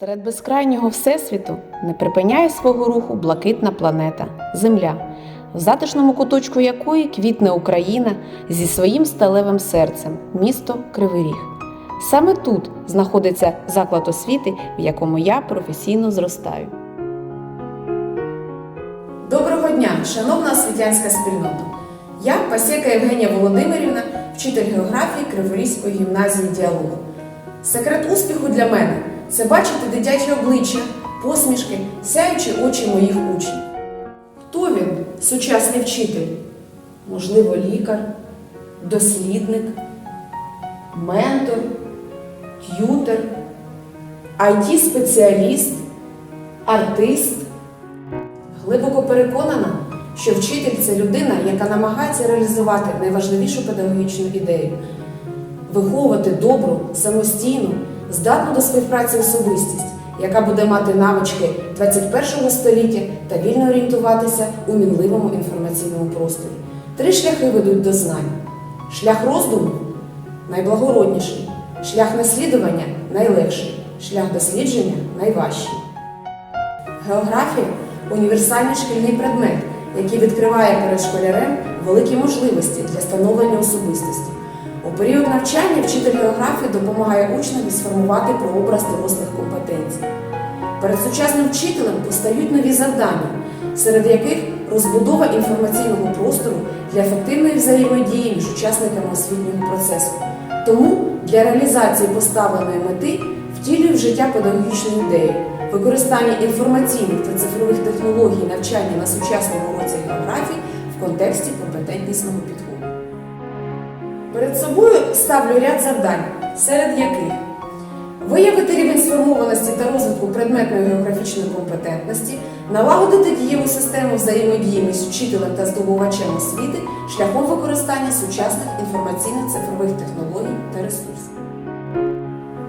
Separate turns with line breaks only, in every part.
Серед безкрайнього всесвіту не припиняє свого руху блакитна планета Земля, в затишному куточку якої квітне Україна зі своїм сталевим серцем, місто Кривий Ріг. Саме тут знаходиться заклад освіти, в якому я професійно зростаю. Доброго дня, шановна освітянська спільнота! Я Пасєка Євгенія Володимирівна, вчитель географії Криворізької гімназії діалогу. Секрет успіху для мене це бачити дитячі обличчя, посмішки, сяючі очі моїх учнів. Хто він, сучасний вчитель? Можливо, лікар, дослідник, ментор, т'ютер, it спеціаліст артист. Глибоко переконана, що вчитель це людина, яка намагається реалізувати найважливішу педагогічну ідею виховувати добру, самостійну, здатну до співпраці особистість, яка буде мати навички 21 століття та вільно орієнтуватися у мінливому інформаційному просторі. Три шляхи ведуть до знань: шлях роздуму найблагородніший, шлях наслідування найлегший, шлях дослідження найважчий. Географія універсальний шкільний предмет, який відкриває перед школярем великі можливості для становлення особистості. У період навчання вчитель географії допомагає учневі сформувати прообраз дорослих компетенцій. Перед сучасним вчителем постають нові завдання, серед яких розбудова інформаційного простору для ефективної взаємодії між учасниками освітнього процесу. Тому для реалізації поставленої мети втілює в життя педагогічну ідею використання інформаційних та цифрових технологій навчання на сучасному уроці географії в контексті компетентнісного підходу. Перед собою ставлю ряд завдань, серед яких виявити рівень сформованості та розвитку предметної географічної компетентності, налагодити дієву систему взаємодії між вчителем та здобувачем освіти шляхом використання сучасних інформаційних цифрових технологій та ресурсів.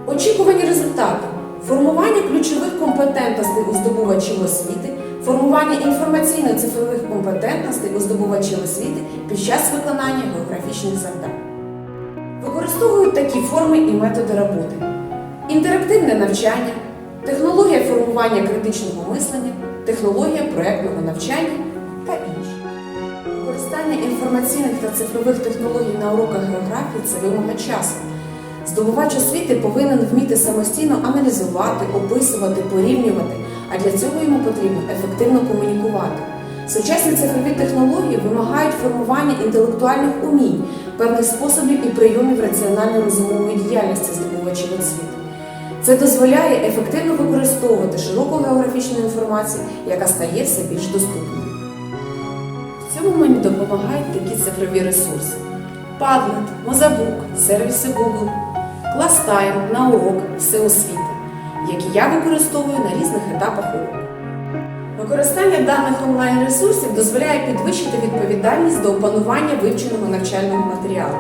Очікувані результати формування ключових компетентностей у здобувачів освіти, формування інформаційно-цифрових компетентностей у здобувачів освіти під час виконання географічних завдань. Використовують такі форми і методи роботи: інтерактивне навчання, технологія формування критичного мислення, технологія проектного навчання та інші. Використання інформаційних та цифрових технологій на уроках географії це вимога часу. Здобувач освіти повинен вміти самостійно аналізувати, описувати, порівнювати, а для цього йому потрібно ефективно комунікувати. Сучасні цифрові технології вимагають формування інтелектуальних умінь, певних способів і прийомів раціонально-розумової діяльності здобувачів освіти. Це дозволяє ефективно використовувати широку географічну інформацію, яка стає все більш доступною. В цьому мені допомагають такі цифрові ресурси: Padlet, Мозабук, сервіси Google, ClassTime, на урок, всеосвіта, які я використовую на різних етапах уроку. Використання даних онлайн-ресурсів дозволяє підвищити відповідальність до опанування вивченого навчального матеріалу.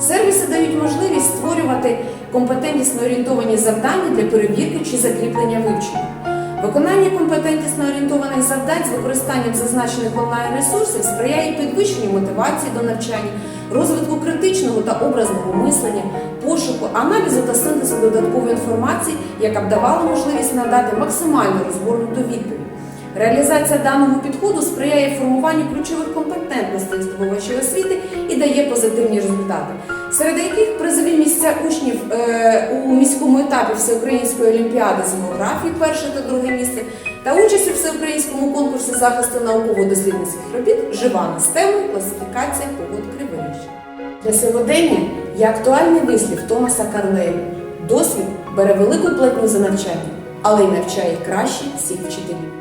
Сервіси дають можливість створювати компетентнісно орієнтовані завдання для перевірки чи закріплення вивчення. Виконання компетентнісно орієнтованих завдань з використанням зазначених онлайн-ресурсів сприяє підвищенню мотивації до навчання, розвитку критичного та образного мислення, пошуку, аналізу та синтезу додаткової інформації, яка б давала можливість надати максимально розгорнуту відповідь. Реалізація даного підходу сприяє формуванню ключових компетентностей здобувачів освіти і дає позитивні результати, серед яких призові місця учнів е, у міському етапі Всеукраїнської олімпіади з географії перше та друге місце, та участь у всеукраїнському конкурсі захисту науково-дослідницьких робіт Жива з темою класифікація погодь Криворіжжя. Для сьогодення є актуальний вислів Томаса Карлеєва. Досвід бере велику платню за навчання, але й навчає краще всіх вчителів.